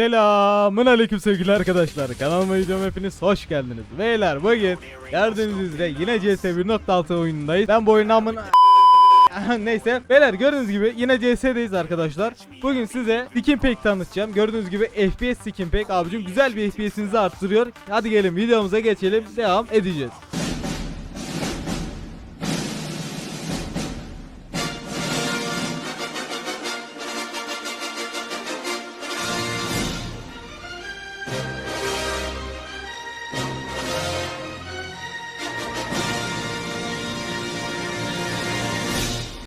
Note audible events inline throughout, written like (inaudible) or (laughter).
Selamun aleyküm sevgili arkadaşlar. Kanalıma videoma hepiniz hoş geldiniz. Beyler bugün gördüğünüz üzere yine CS 1.6 oyunundayız. Ben bu oyunun amına... (laughs) Neyse beyler gördüğünüz gibi yine CS'deyiz arkadaşlar. Bugün size skin pack tanıtacağım. Gördüğünüz gibi FPS skin pack abicim güzel bir FPS'inizi arttırıyor. Hadi gelin videomuza geçelim. Devam edeceğiz.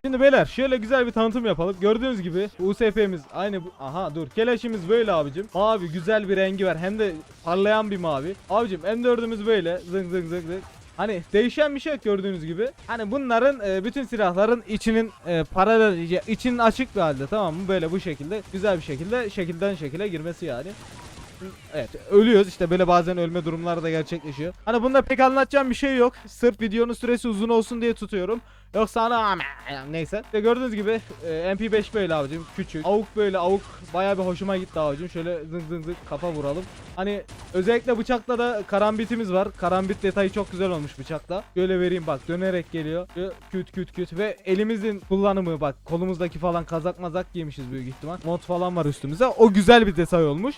Şimdi beyler şöyle güzel bir tanıtım yapalım. Gördüğünüz gibi USP'miz aynı bu. Aha dur. Keleşimiz böyle abicim. Mavi güzel bir rengi var. Hem de parlayan bir mavi. Abicim M4'ümüz böyle. Zıng zıng zıng zıng. Hani değişen bir şey yok gördüğünüz gibi. Hani bunların e, bütün silahların içinin e, paralel içinin açık bir halde tamam mı? Böyle bu şekilde güzel bir şekilde şekilden şekile girmesi yani. Evet ölüyoruz işte böyle bazen ölme durumları da gerçekleşiyor. Hani bunda pek anlatacağım bir şey yok. Sırf videonun süresi uzun olsun diye tutuyorum. Yoksa ana neyse. İşte gördüğünüz gibi e, MP5 böyle abicim küçük. Avuk böyle avuk baya bir hoşuma gitti abicim. Şöyle zıng zıng zıng kafa vuralım. Hani özellikle bıçakla da karambitimiz var. Karambit detayı çok güzel olmuş bıçakta. Şöyle vereyim bak dönerek geliyor. Küt küt küt ve elimizin kullanımı bak kolumuzdaki falan kazak mazak giymişiz büyük ihtimal. Mod falan var üstümüze. O güzel bir detay olmuş.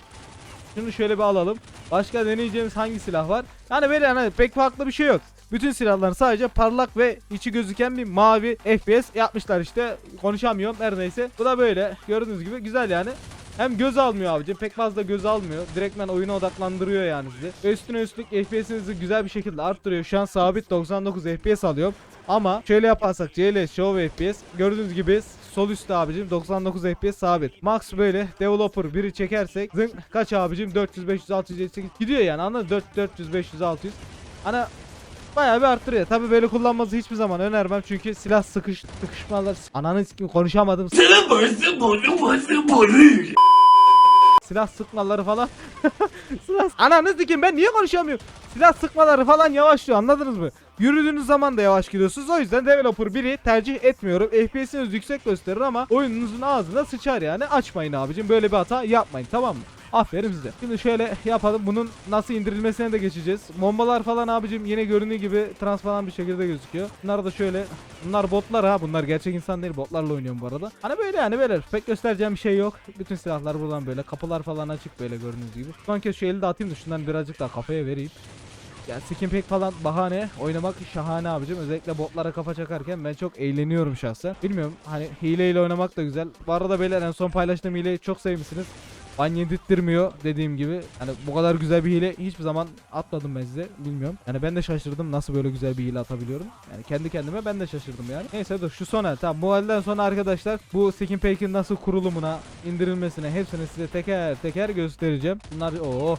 Şunu şöyle bir alalım. Başka deneyeceğimiz hangi silah var? Yani böyle yani pek farklı bir şey yok. Bütün silahların sadece parlak ve içi gözüken bir mavi FPS yapmışlar işte. Konuşamıyorum her neyse. Bu da böyle. Gördüğünüz gibi güzel yani. Hem göz almıyor abicim. Pek fazla göz almıyor. Direktmen oyuna odaklandırıyor yani sizi. Üstüne üstlük FPS'inizi güzel bir şekilde arttırıyor. Şu an sabit 99 FPS alıyorum. Ama şöyle yaparsak CL Show FPS gördüğünüz gibi sol üstte abicim 99 FPS sabit. Max böyle developer biri çekersek zın kaç abicim 400 500 600 700 gidiyor yani anladın mı? 4 400 500 600. Ana bayağı bir arttırıyor. Tabi böyle kullanması hiçbir zaman önermem çünkü silah sıkış sıkışmalar ananı sikim konuşamadım. Silah sıkmaları falan. Silah ananı sikim ben niye konuşamıyorum? Silah sıkmaları falan yavaşlıyor anladınız mı? Yürüdüğünüz zaman da yavaş gidiyorsunuz. O yüzden developer 1'i tercih etmiyorum. FPS'iniz yüksek gösterir ama oyununuzun ağzına sıçar yani. Açmayın abicim. Böyle bir hata yapmayın tamam mı? Aferin size. Şimdi şöyle yapalım. Bunun nasıl indirilmesine de geçeceğiz. Bombalar falan abicim yine göründüğü gibi transparan bir şekilde gözüküyor. Bunlar da şöyle. Bunlar botlar ha. Bunlar gerçek insan değil. Botlarla oynuyorum bu arada. Hani böyle yani böyle. Pek göstereceğim bir şey yok. Bütün silahlar buradan böyle. Kapılar falan açık böyle gördüğünüz gibi. Son kez şu eli de atayım da şundan birazcık daha kafaya vereyim. Ya skin pack falan bahane oynamak şahane abicim. Özellikle botlara kafa çakarken ben çok eğleniyorum şahsen. Bilmiyorum hani hileyle oynamak da güzel. Bu arada beyler en son paylaştığım hileyi çok sevmişsiniz. Ban yedirtmiyor dediğim gibi. Hani bu kadar güzel bir hile hiçbir zaman atmadım ben size. Bilmiyorum. Yani ben de şaşırdım nasıl böyle güzel bir hile atabiliyorum. Yani kendi kendime ben de şaşırdım yani. Neyse dur şu son el. Tamam bu elden sonra arkadaşlar bu skin pack'in nasıl kurulumuna indirilmesine hepsini size teker teker göstereceğim. Bunlar oh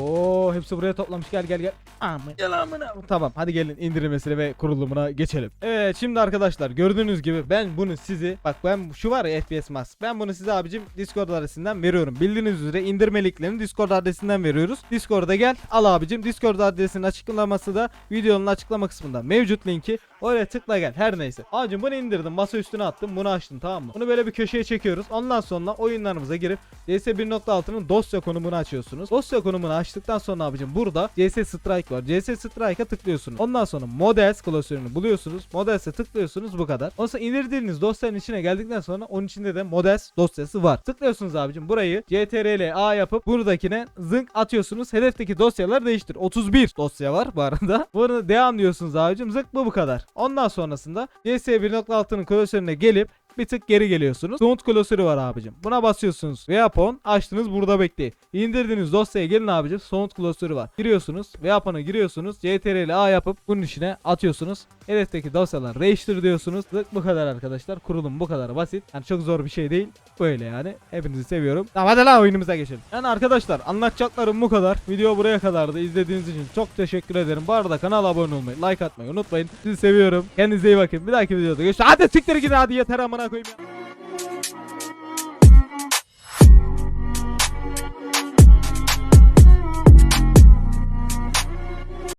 Oo hepsi buraya toplamış gel gel gel. Aman gel amına. Tamam hadi gelin indirilmesine ve kurulumuna geçelim. Evet şimdi arkadaşlar gördüğünüz gibi ben bunu sizi bak ben şu var ya FPS Max. Ben bunu size abicim Discord adresinden veriyorum. Bildiğiniz üzere indirme linklerini Discord adresinden veriyoruz. Discord'a gel al abicim. Discord adresinin açıklaması da videonun açıklama kısmında mevcut linki. Oraya tıkla gel her neyse. Abicim bunu indirdim masa üstüne attım bunu açtım tamam mı? Bunu böyle bir köşeye çekiyoruz. Ondan sonra oyunlarımıza girip CS 1.6'nın dosya konumunu açıyorsunuz. Dosya konumunu açtıktan sonra abicim burada CS Strike var. CS Strike'a tıklıyorsunuz. Ondan sonra Models klasörünü buluyorsunuz. Models'e tıklıyorsunuz bu kadar. Ondan sonra indirdiğiniz dosyanın içine geldikten sonra onun içinde de Models dosyası var. Tıklıyorsunuz abicim burayı CTRL A yapıp buradakine zınk atıyorsunuz. Hedefteki dosyaları değiştir. 31 dosya var bu arada. (laughs) Bunu devam diyorsunuz abicim. Zınk bu bu kadar. Ondan sonrasında CS 1.6'nın klasörüne gelip bir tık geri geliyorsunuz. Sound klasörü var abicim. Buna basıyorsunuz. Weapon açtınız burada bekleyin. İndirdiğiniz dosyaya gelin abicim. Sound klasörü var. Giriyorsunuz. Weapon'a giriyorsunuz. CTRL A yapıp bunun içine atıyorsunuz. Hedefteki dosyalar register diyorsunuz. Bu kadar arkadaşlar. Kurulum bu kadar basit. Yani çok zor bir şey değil. Böyle yani. Hepinizi seviyorum. Tamam hadi lan oyunumuza geçelim. Yani arkadaşlar anlatacaklarım bu kadar. Video buraya kadardı. İzlediğiniz için çok teşekkür ederim. Bu arada kanala abone olmayı, like atmayı unutmayın. Sizi seviyorum. Kendinize iyi bakın. Bir dahaki videoda görüşürüz. Hadi siktir gidin hadi yeter amına koyayım ya.